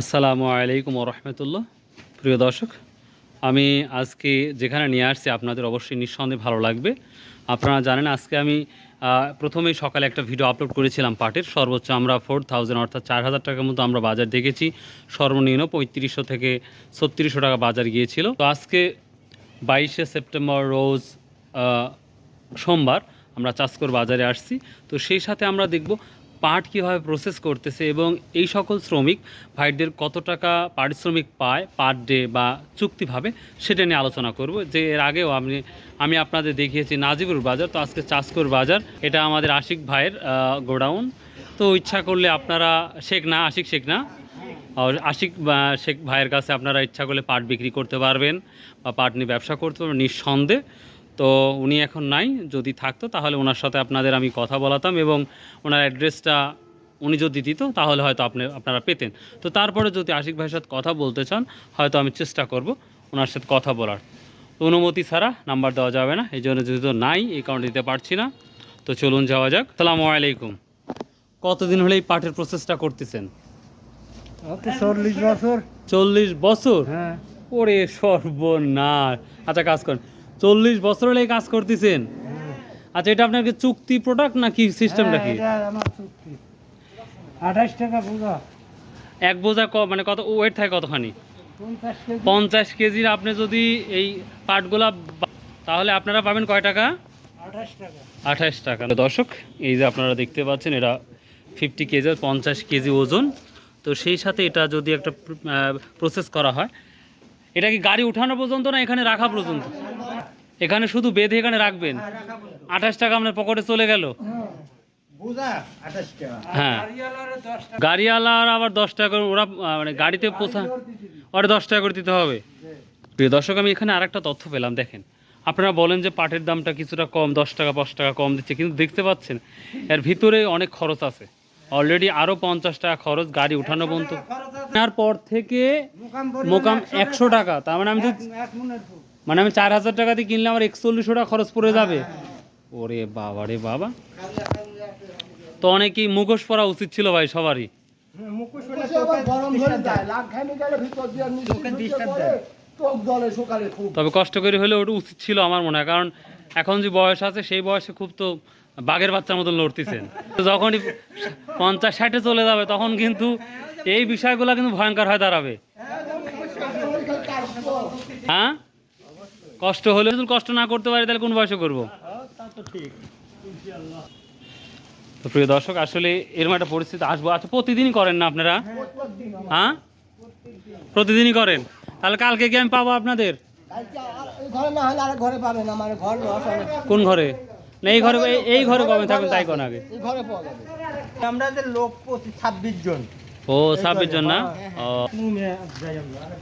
আসসালামু আলাইকুম রহমতুল্লাহ প্রিয় দর্শক, আমি আজকে যেখানে নিয়ে আসছি আপনাদের অবশ্যই নিঃসন্দেহে ভালো লাগবে। আপনারা জানেন আজকে আমি প্রথমেই সকালে একটা ভিডিও আপলোড করেছিলাম পাটের। সর্বোচ্চ আমরা ফোর থাউজেন্ড অর্থাৎ চার হাজার টাকার মতো আমরা বাজার দেখেছি। সর্বনিম্ন পঁয়ত্রিশশো থেকে ছত্রিশশো টাকা বাজার গিয়েছিল। তো আজকে বাইশে সেপ্টেম্বর রোজ সোমবার আমরা চাষকর বাজারে আসছি। তো সেই সাথে আমরা দেখব পাট কীভাবে প্রসেস করতেছে এবং এই সকল শ্রমিক ভাইদের কত টাকা পারিশ্রমিক পায় পার ডে বা চুক্তিভাবে সেটা নিয়ে আলোচনা করব। যে এর আগেও আমি আমি আপনাদের দেখিয়েছি নাজিবুর বাজার, তো আজকে চাষকর বাজার। এটা আমাদের আশিক ভাইয়ের গোডাউন। তো ইচ্ছা করলে আপনারা শেখ না, আশিক শেখ না আশিক শেখ ভাইয়ের কাছে আপনারা ইচ্ছা করলে পাট বিক্রি করতে পারবেন বা পাট নিয়ে ব্যবসা করতে পারবেন, নিঃসন্দেহে। তো উনি এখন নাই যদি থাকতো তাহলে ওনার সাথে আপনাদের আমি কথা বলাতাম এবং ওনার অ্যাড্রেসটা উনি যদি দিত তাহলে হয়তো আপনি আপনারা পেতেন। তো তারপরে যদি আশিক ভাইয়ের সাথে কথা বলতে চান হয়তো আমি চেষ্টা করব ওনার সাথে কথা বলার। অনুমতি ছাড়া নাম্বার দেওয়া যাবে না এই জন্য যেহেতু নাই এই কারণে দিতে পারছি না। তো চলুন যাওয়া যাক। সালামু আলাইকুম। কতদিন হলে এই পাঠের প্রসেসটা করতেছেন? তো চল্লিশ বছর। চল্লিশ বছর? হ্যাঁ। ওরে সর্বনাশ। আচ্ছা কাজ করেন। চল্লিশ বছর হলে এই কাজ করতেছেন? আচ্ছা এটা আপনার চুক্তি প্রোডাক্ট নাকি সিস্টেমটা কি? হ্যাঁ, আঠাশ টাকা বোঝা। এক বোঝা ক মানে কত ওয়েট থাকে কতখানি? পঞ্চাশ কেজির আপনি যদি এই পাটগুলা বা- তাহলে আপনারা পাবেন কয় টাকা? আঠাশ টাকা। আঠাশ টাকা। দর্শক এই যে আপনারা দেখতে পাচ্ছেন এটা ফিফটি কেজি পঞ্চাশ কেজি ওজন। তো সেই সাথে এটা যদি একটা প্রসেস করা হয় এটা কি গাড়ি উঠানো পর্যন্ত না এখানে রাখা পর্যন্ত? এখানে শুধু বেঁধে এখানে রাখবেন। আঠাশ টাকা আপনার পকেটে চলে গেল। বোঝা আঠাশ টাকা। হ্যাঁ। গাড়িওয়ালারে দশ টাকা। গাড়িওয়ালার আবার দশ টাকা করে ওরা মানে গাড়িতে পোষা ওরা দশ টাকা করে দিতে হবে। প্রিয় দর্শক আমি এখানে আরেকটা তথ্য পেলাম দেখেন। আপনারা বলেন যে পাটের দামটা কিছুটা কম দশ টাকা পাঁচ টাকা কম দিচ্ছে কিন্তু দেখতে পাচ্ছেন এর ভিতরে অনেক খরচ আছে। অলরেডি আরও পঞ্চাশ টাকা খরচ গাড়ি উঠানো পর্যন্ত। পর থেকে মোকাম মোকাম একশো টাকা। তার মানে আমি মানে আমি চার হাজার টাকা দিয়ে কিনলে আমার একচল্লিশশো টাকা খরচ পড়ে যাবে। ওরে বাবা রে বাবা। তো অনেকেই মুখোশ পরা উচিত ছিল ভাই সবারই। খুব। তবে কষ্ট করে হলে ওটা উচিত ছিল আমার মনে হয় কারণ এখন যে বয়স আছে সেই বয়সে খুব তো বাঘের বাচ্চার মতন লড়তেছেন। তো যখনই পঞ্চাশ ষাটে চলে যাবে তখন কিন্তু এই বিষয়গুলো কিন্তু ভয়ঙ্কর হয়ে দাঁড়াবে। হ্যাঁ? কষ্ট হলে যদি কষ্ট না করতে পারি তাহলে কোন বয়সে করব? তো প্রিয় দর্শক আসলে এরকম একটা পরিস্থিতি আসব। আচ্ছা প্রতিদিনই করেন না আপনারা? হ্যাঁ? প্রতিদিনই করেন? তাহলে কালকে কি আমি পাবো আপনাদের? কোন ঘরে? না এই ঘরে এই- ঘরে কবে থাকবেন? তাই কোন আগে। লোক ছাব্বিশ জন। ও ছাব্বিশ জন না?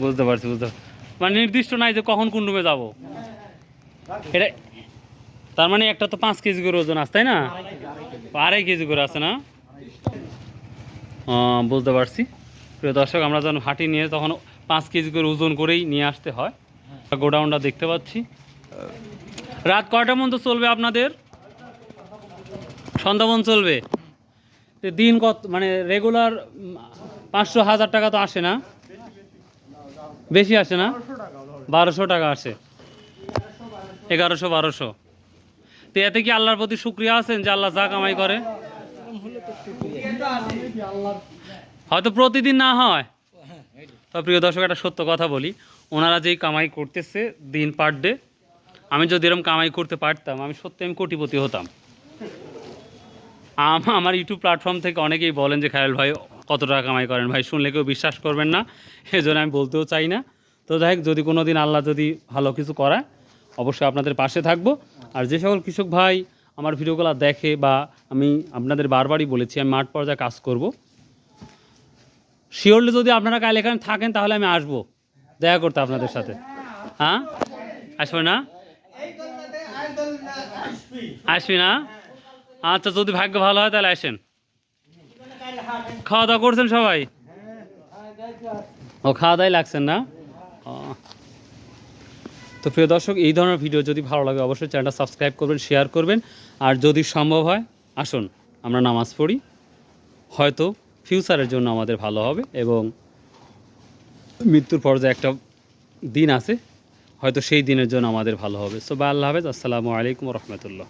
বুঝতে পারছি বুঝতে পারছি। মানে নির্দিষ্ট নাই যে কখন কোন রুমে যাব। এটা তার মানে একটা তো পাঁচ কেজি করে ওজন আছে, তাই না? আড়াই কেজি করে আছে না? বুঝতে পারছি। প্রিয় দর্শক, আমরা যখন হাঁটি নিয়ে তখন পাঁচ কেজি করে ওজন করেই নিয়ে আসতে হয়। গোডাউনটা দেখতে পাচ্ছি। রাত কয়টা পর্যন্ত চলবে আপনাদের? সন্ধ্যা চলবে? দিন কত মানে রেগুলার পাঁচশো হাজার টাকা তো আসে না। বেশি আসে না? বারোশো টাকা আসে। এগারোশো, বারোশো। তো এতে কি আল্লাহর প্রতি শুক্রিয়া আছেন যে আল্লাহ যা কামাই করে? হয়তো প্রতিদিন না হয়। তো প্রিয় দর্শক, একটা সত্য কথা বলি। ওনারা যেই কামাই করতেছে দিন পার ডে, আমি যদি এরকম কামাই করতে পারতাম, আমি সত্যি আমি কোটিপতি হতাম। আম- আমার ইউটিউব প্ল্যাটফর্ম থেকে অনেকেই বলেন যে খায়াল ভাই কত টাকা কামাই করেন ভাই? শুনলে কেউ বিশ্বাস করবেন না এই জন্য আমি বলতেও চাই না। তো যাই হোক, যদি কোনো দিন আল্লাহ যদি ভালো কিছু করায়, অবশ্যই আপনাদের পাশে থাকব। আর যে সকল কৃষক ভাই আমার ভিডিওগুলো দেখে বা আমি আপনাদের বারবারই বলেছি, আমি মাঠ পর্যায়ে কাজ করব। শিওরলি যদি আপনারা কাল এখানে থাকেন, তাহলে আমি আসব। দেখা করতে আপনাদের সাথে। হ্যাঁ? আসবে না? আসবি না? আচ্ছা যদি ভাগ্য ভালো হয় তাহলে আসেন। খাওয়া দাওয়া করছেন সবাই? ও, খাওয়া দাওয়াই লাগছেন না। তো প্রিয় দর্শক, এই ধরনের ভিডিও যদি ভালো লাগে, অবশ্যই চ্যানেলটা সাবস্ক্রাইব করবেন শেয়ার করবেন। আর যদি সম্ভব হয়, আসুন, আমরা নামাজ পড়ি। হয়তো ফিউচারের জন্য আমাদের ভালো হবে এবং মৃত্যুর পর্যায়ে একটা দিন আছে, হয়তো সেই দিনের জন্য আমাদের ভালো হবে। সো বা আল্লাহ হাফেজ। আসসালামু আলাইকুম রহমতুল্লাহ।